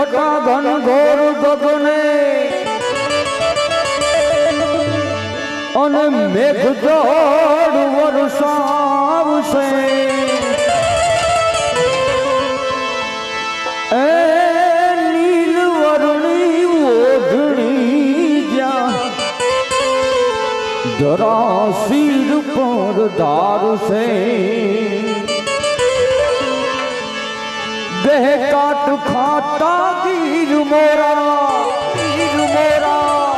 ઘટા ઘન ઘોર ગગને અને મેઘ જોડ વરસાવશે એ નીલ વર્ણી ઓઢણી જ્યાં ધરા શિર પર ધારશે. દેહ કાટ ખાતા ગીર મોરા ગીર મોરા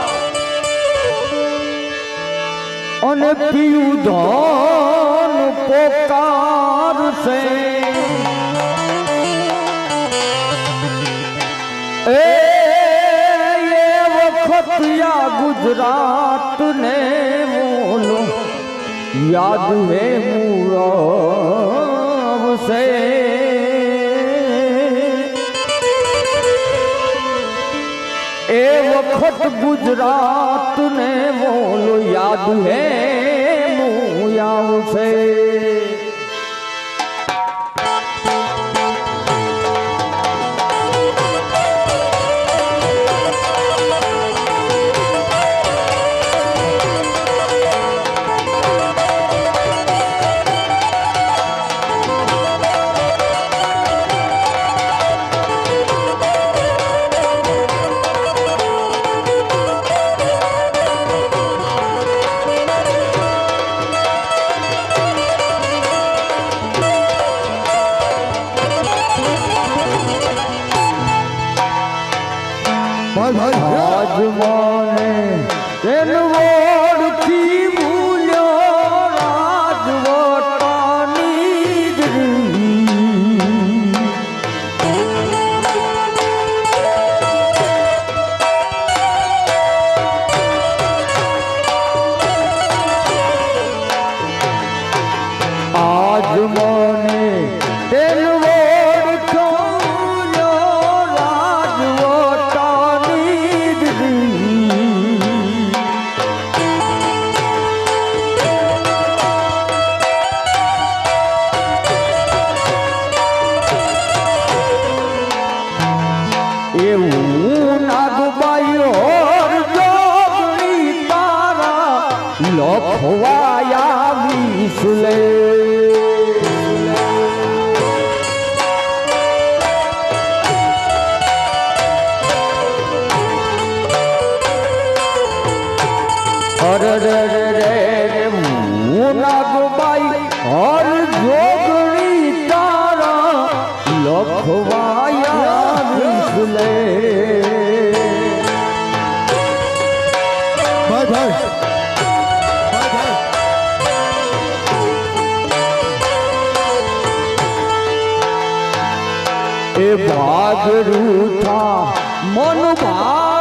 અને પીયું ધન પોકારશે એ વખત યા ગુજરાત ને બોલો યાદ હે મુરાવશે વખત ગુજરાત ને બોલો યાદ હે મુયાવશે ભાઈ ભાઈ આજ વિસલે અરે રે રે રે હું નાગબાઈ હોર જોગણી તારા લખવાયા ભાઈ ભાઈ ભાઈ એ ભાગરૂથા મન ભાડે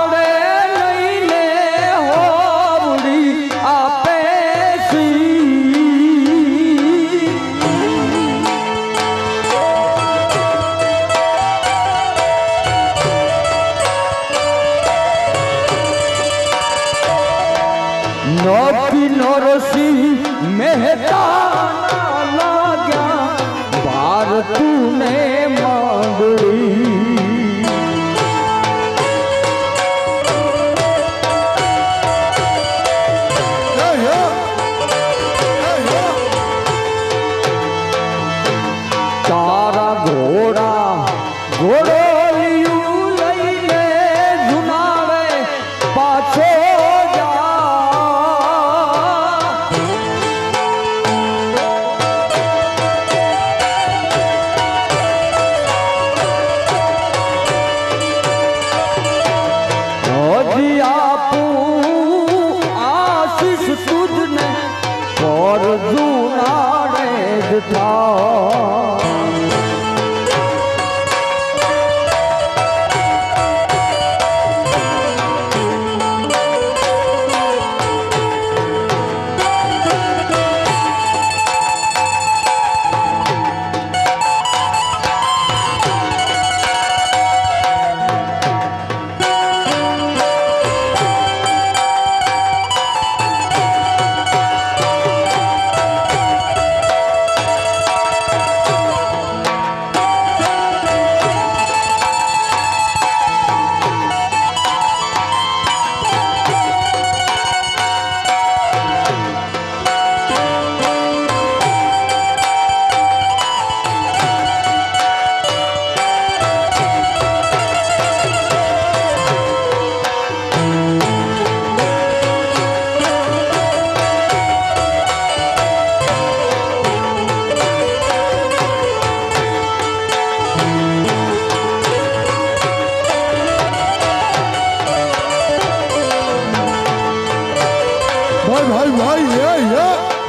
ભાઈ ભાઈ ભાઈ એ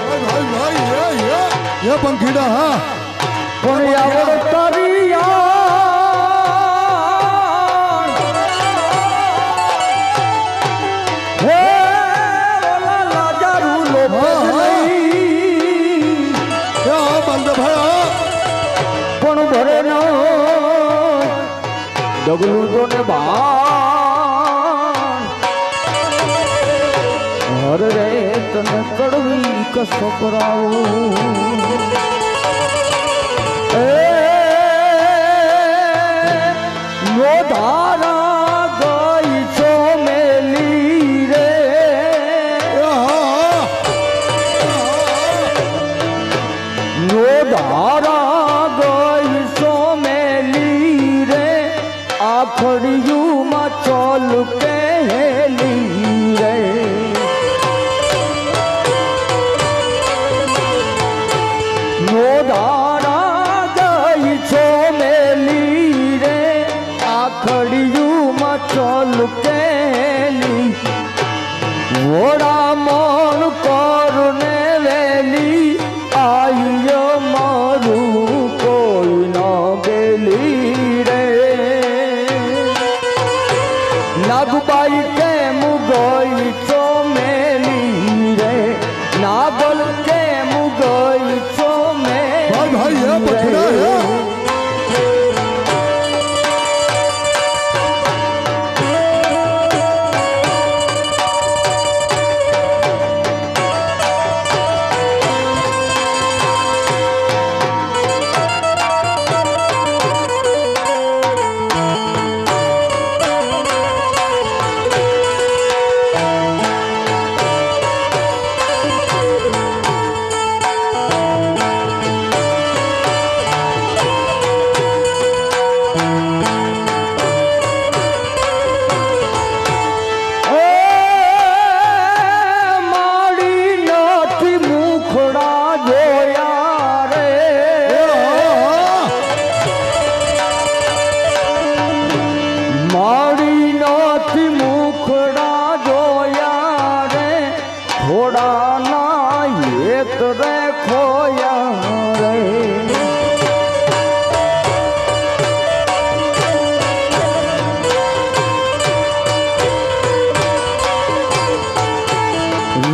એ ભાઈ ભાઈ ભાઈ એ એ એ પંખીડા હા. કોણ આવડ તારી યાર હે તને કડવી કસો કરાવો એ નો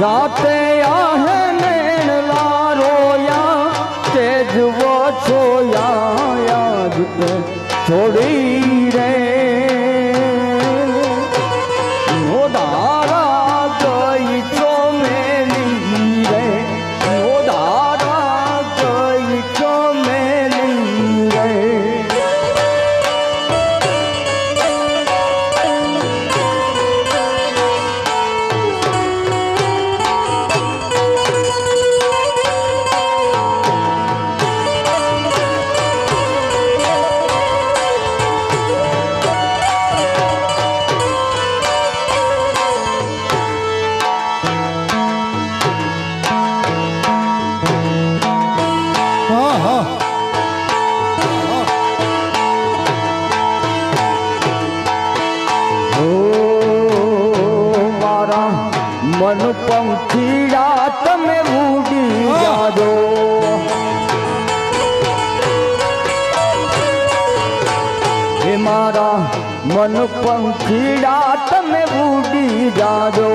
રાતે આહે મેણ લારોયા તેજવો છોયા યાદ તે છોડી મારા મન પંખીડા તમે ઉડી જાજો.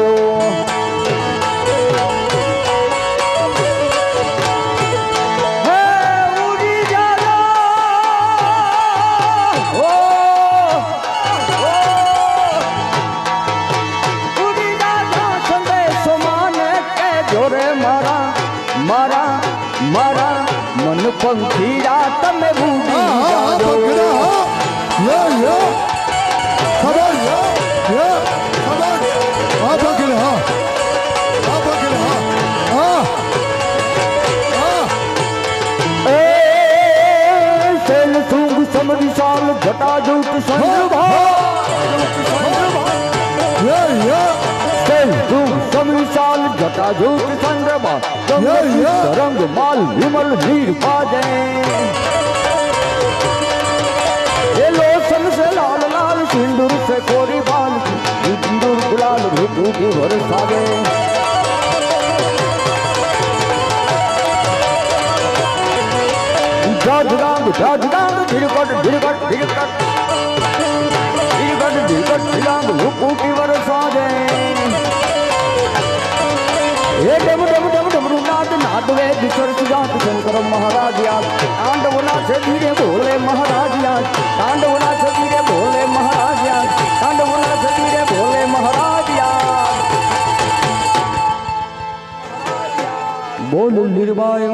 जटा जूट जटाजूट रंग माल विमल वीर पाजे ये लोसन से लाल लाल सिंदूर से कोरी बाल सिंदूर गुलाल ऋतु की वर्षा गए राज राम राज राम ढिरकट ढिरकट ढिरकट शंकर महाराज याद। तांडव भोले महाराज याद। तांडव भोले महाराज याद। भोले महाराज बोल निर्भय